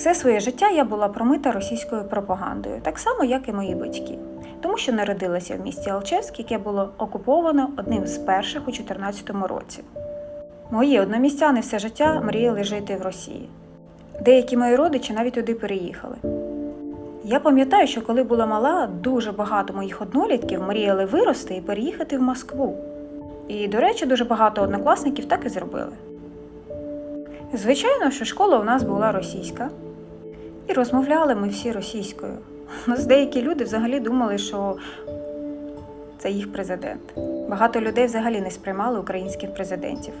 Все своє життя я була промита російською пропагандою, так само, як і мої батьки, тому що народилася в місті Алчевськ, яке було окуповано одним з перших у 2014 році. Мої одномістяни все життя мріяли жити в Росії. Деякі мої родичі навіть туди переїхали. Я пам'ятаю, що коли була мала, дуже багато моїх однолітків мріяли вирости і переїхати в Москву. І, до речі, дуже багато однокласників так і зробили. Звичайно, що школа у нас була російська, і розмовляли ми всі російською. Нас деякі люди взагалі думали, що це їх президент. Багато людей взагалі не сприймали українських президентів.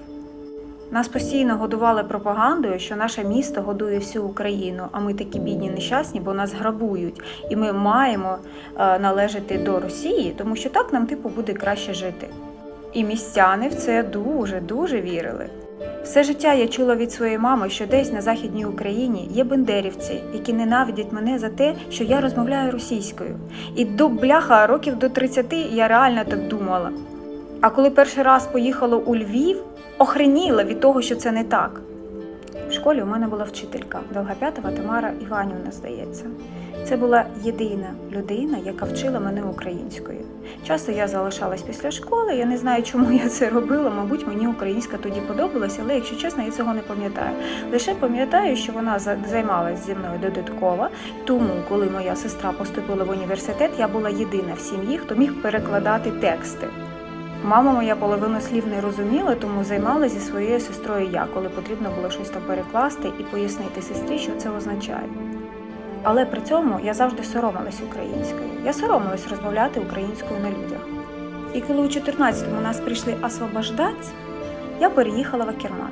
Нас постійно годували пропагандою, що наше місто годує всю Україну, а ми такі бідні нещасні, бо нас грабують, і ми маємо е, належати до Росії, тому що так нам типу буде краще жити. І містяни в це дуже дуже вірили. Все життя я чула від своєї мами, що десь на західній Україні є бендерівці, які ненавидять мене за те, що я розмовляю російською. І до бляха років до 30 я реально так думала. А коли перший раз поїхала у Львів, охреніла від того, що це не так. Школі у мене була вчителька Долгопятова Тамара Іванівна, здається. Це була єдина людина, яка вчила мене українською. Часто я залишалась після школи, я не знаю, чому я це робила. Мабуть, мені українська тоді подобалася, але якщо чесно, я цього не пам'ятаю. Лише пам'ятаю, що вона за- займалась зі мною додатково. Тому, коли моя сестра поступила в університет, я була єдина в сім'ї, хто міг перекладати тексти. Мама моя половину слів не розуміла, тому займалася зі своєю сестрою я, коли потрібно було щось там перекласти і пояснити сестрі, що це означає. Але при цьому я завжди соромилась українською. Я соромилась розмовляти українською на людях. І коли у 14-му нас прийшли освобождати, я переїхала в Акерман.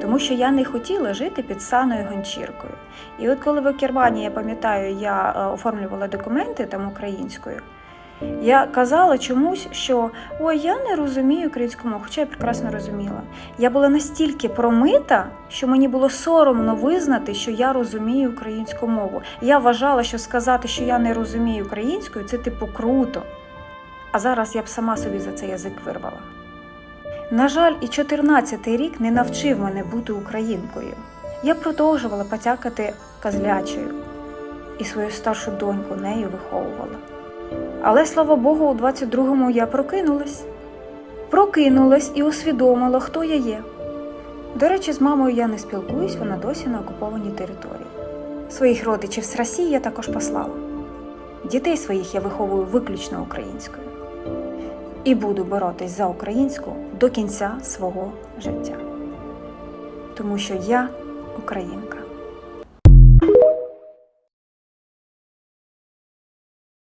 Тому що я не хотіла жити під саною гончіркою. І от коли в Акермані, я пам'ятаю, я е, оформлювала документи там українською, я казала чомусь, що ой, я не розумію українську мову, хоча я прекрасно розуміла. Я була настільки промита, що мені було соромно визнати, що я розумію українську мову. Я вважала, що сказати, що я не розумію українською, це типу круто. А зараз я б сама собі за це язик вирвала. На жаль, і 14-й рік не навчив мене бути українкою. Я продовжувала потякати козлячою і свою старшу доньку нею виховувала. Але слава Богу, у 22-му я прокинулась. Прокинулась і усвідомила, хто я є. До речі, з мамою я не спілкуюсь, вона досі на окупованій території. Своїх родичів з Росії я також послала. Дітей своїх я виховую виключно українською. І буду боротись за українську до кінця свого життя. Тому що я українка.